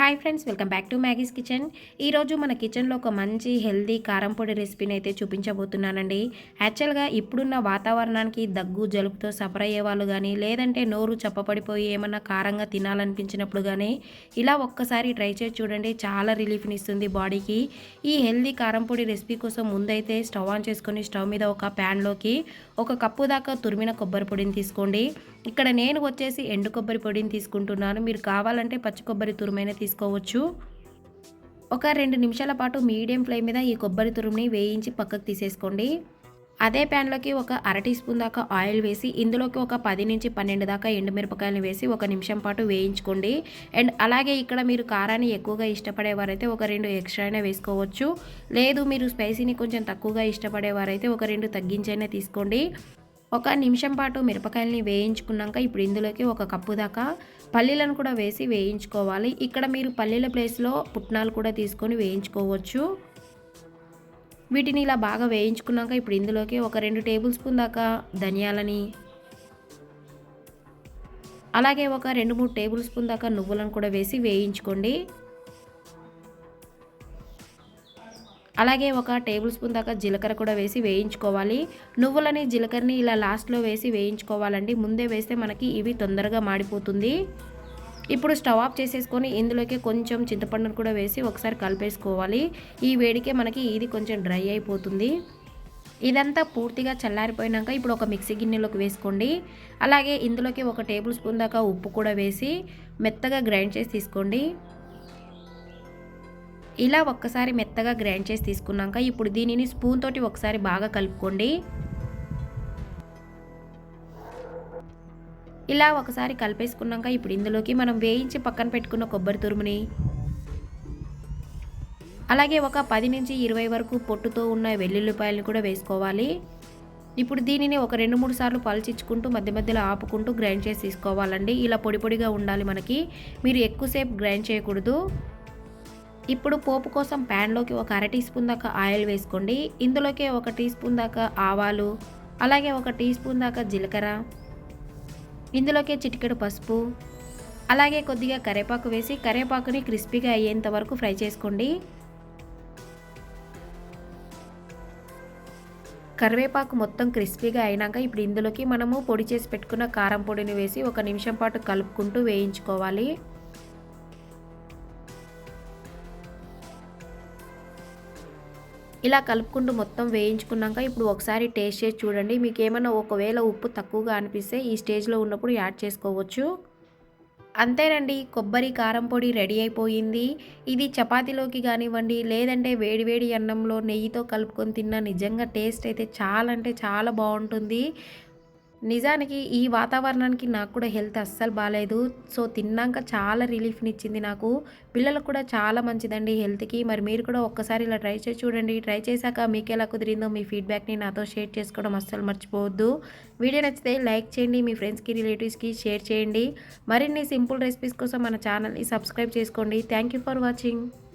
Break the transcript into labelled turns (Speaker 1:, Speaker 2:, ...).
Speaker 1: Hi friends welcome back to Maggie's kitchen ఈరోజు మన కిచెన్లో ఒక మంచి హెల్దీ కారం పొడి రెసిపీని అయితే చూపించబోతున్నానండి. యాక్చువల్గా ఇప్పుడున్న వాతావరణానికి దగ్గు జలుబుతో సఫర్ అయ్యే వాళ్ళు కానీ లేదంటే నోరు చప్పపడిపోయి ఏమన్నా కారంగా తినాలనిపించినప్పుడు కానీ ఇలా ఒక్కసారి ట్రై చేసి చూడండి. చాలా రిలీఫ్ని ఇస్తుంది బాడీకి ఈ హెల్దీ కారం పొడి రెసిపీ కోసం ముందైతే స్టవ్ ఆన్ చేసుకొని స్టవ్ మీద ఒక ప్యాన్లోకి ఒక కప్పు దాకా తురిమిన కొబ్బరి పొడిని తీసుకోండి. ఇక్కడ నేను వచ్చేసి ఎండు కొబ్బరి పొడిని తీసుకుంటున్నాను. మీరు కావాలంటే పచ్చి కొబ్బరి తురుమైన తీసుకోవచ్చు. ఒక రెండు నిమిషాల పాటు మీడియం ఫ్లేమ్ మీద ఈ కొబ్బరి తురుముని వేయించి పక్కకు తీసేసుకోండి. అదే ప్యాన్లోకి ఒక అర టీ స్పూన్ దాకా ఆయిల్ వేసి ఇందులోకి ఒక పది నుంచి పన్నెండు దాకా ఎండుమిరపకాయలు వేసి ఒక నిమిషం పాటు వేయించుకోండి. అండ్ అలాగే ఇక్కడ మీరు కారాన్ని ఎక్కువగా ఇష్టపడేవారైతే ఒక రెండు ఎక్స్ట్రా అయినా వేసుకోవచ్చు. లేదు మీరు స్పైసీని కొంచెం తక్కువగా ఇష్టపడేవారైతే ఒక రెండు తగ్గించైనా తీసుకోండి. ఒక నిమిషం పాటు మిరపకాయలని వేయించుకున్నాక ఇప్పుడు ఇందులోకి ఒక కప్పు దాకా పల్లీలను కూడా వేసి వేయించుకోవాలి. ఇక్కడ మీరు పల్లీల ప్లేస్లో పుట్నాలు కూడా తీసుకొని వేయించుకోవచ్చు. వీటిని ఇలా బాగా వేయించుకున్నాక ఇప్పుడు ఇందులోకి ఒక రెండు టేబుల్ స్పూన్ దాకా ధనియాలని అలాగే ఒక రెండు మూడు టేబుల్ స్పూన్ దాకా నువ్వులను కూడా వేసి వేయించుకోండి. అలాగే ఒక టేబుల్ స్పూన్ దాకా జీలకర్ర కూడా వేసి వేయించుకోవాలి. నువ్వులని జీలకర్రని ఇలా లాస్ట్లో వేసి వేయించుకోవాలండి. ముందే వేస్తే మనకి ఇవి తొందరగా మాడిపోతుంది. ఇప్పుడు స్టవ్ ఆఫ్ చేసేసుకొని ఇందులోకి కొంచెం చింతపండును కూడా వేసి ఒకసారి కలిపేసుకోవాలి. ఈ వేడికే మనకి ఇది కొంచెం డ్రై అయిపోతుంది. ఇదంతా పూర్తిగా చల్లారిపోయినాక ఇప్పుడు ఒక మిక్సీ గిన్నెలోకి వేసుకోండి. అలాగే ఇందులోకి ఒక టేబుల్ స్పూన్ దాకా ఉప్పు కూడా వేసి మెత్తగా గ్రైండ్ చేసి తీసుకోండి. ఇలా ఒక్కసారి మెత్తగా గ్రైండ్ చేసి తీసుకున్నాక ఇప్పుడు దీనిని స్పూన్ తోటి ఒకసారి బాగా కలుపుకోండి. ఇలా ఒకసారి కలిపేసుకున్నాక ఇప్పుడు ఇందులోకి మనం వేయించి పక్కన పెట్టుకున్న కొబ్బరి తురుముని అలాగే ఒక పది నుంచి ఇరవై వరకు పొట్టుతో ఉన్న వెల్లుల్లిపాయలను కూడా వేసుకోవాలి. ఇప్పుడు దీనిని ఒక రెండు మూడు సార్లు పలిచిచ్చుకుంటూ మధ్య మధ్యలో ఆపుకుంటూ గ్రైండ్ చేసి తీసుకోవాలండి. ఇలా పొడి పొడిగా ఉండాలి మనకి. మీరు ఎక్కువసేపు గ్రైండ్ చేయకూడదు. ఇప్పుడు పోపు కోసం ప్యాన్లోకి ఒక అర టీ స్పూన్ దాకా ఆయిల్ వేసుకోండి. ఇందులోకి ఒక టీ స్పూన్ దాకా ఆవాలు అలాగే ఒక టీ స్పూన్ దాకా జీలకర్ర ఇందులోకి చిటికెడు పసుపు అలాగే కొద్దిగా కరేపాకు వేసి కరివేపాకుని క్రిస్పీగా అయ్యేంత వరకు ఫ్రై చేసుకోండి. కరివేపాకు మొత్తం క్రిస్పీగా అయినాక ఇప్పుడు ఇందులోకి మనము పొడి చేసి పెట్టుకున్న కారం పొడిని వేసి ఒక నిమిషం పాటు కలుపుకుంటూ వేయించుకోవాలి. ఇలా కలుపుకుంటూ మొత్తం వేయించుకున్నాక ఇప్పుడు ఒకసారి టేస్ట్ చేసి చూడండి. మీకు ఏమైనా ఒకవేళ ఉప్పు తక్కువగా అనిపిస్తే ఈ స్టేజ్లో ఉన్నప్పుడు యాడ్ చేసుకోవచ్చు. అంతేనండి కొబ్బరి కారం పొడి రెడీ అయిపోయింది. ఇది చపాతీలోకి కానివ్వండి లేదంటే వేడివేడి అన్నంలో నెయ్యితో కలుపుకొని తిన్న నిజంగా టేస్ట్ అయితే చాలా అంటే చాలా బాగుంటుంది. నిజానికి ఈ వాతావరణానికి నాకు కూడా హెల్త్ అస్సలు బాగాలేదు సో తిన్నాక చాలా రిలీఫ్ని ఇచ్చింది నాకు. పిల్లలకు కూడా చాలా మంచిదండి హెల్త్కి. మరి మీరు కూడా ఒక్కసారి ఇలా ట్రై చేసి చూడండి. ట్రై చేశాక మీకు ఎలా కుదిరిందో మీ ఫీడ్బ్యాక్ని నాతో షేర్ చేసుకోవడం అస్సలు మర్చిపోవద్దు. వీడియో నచ్చితే లైక్ చేయండి మీ ఫ్రెండ్స్కి రిలేటివ్స్కి షేర్ చేయండి. మరిన్ని సింపుల్ రెసిపీస్ కోసం మన ఛానల్ని సబ్స్క్రైబ్ చేసుకోండి. Thank for watching.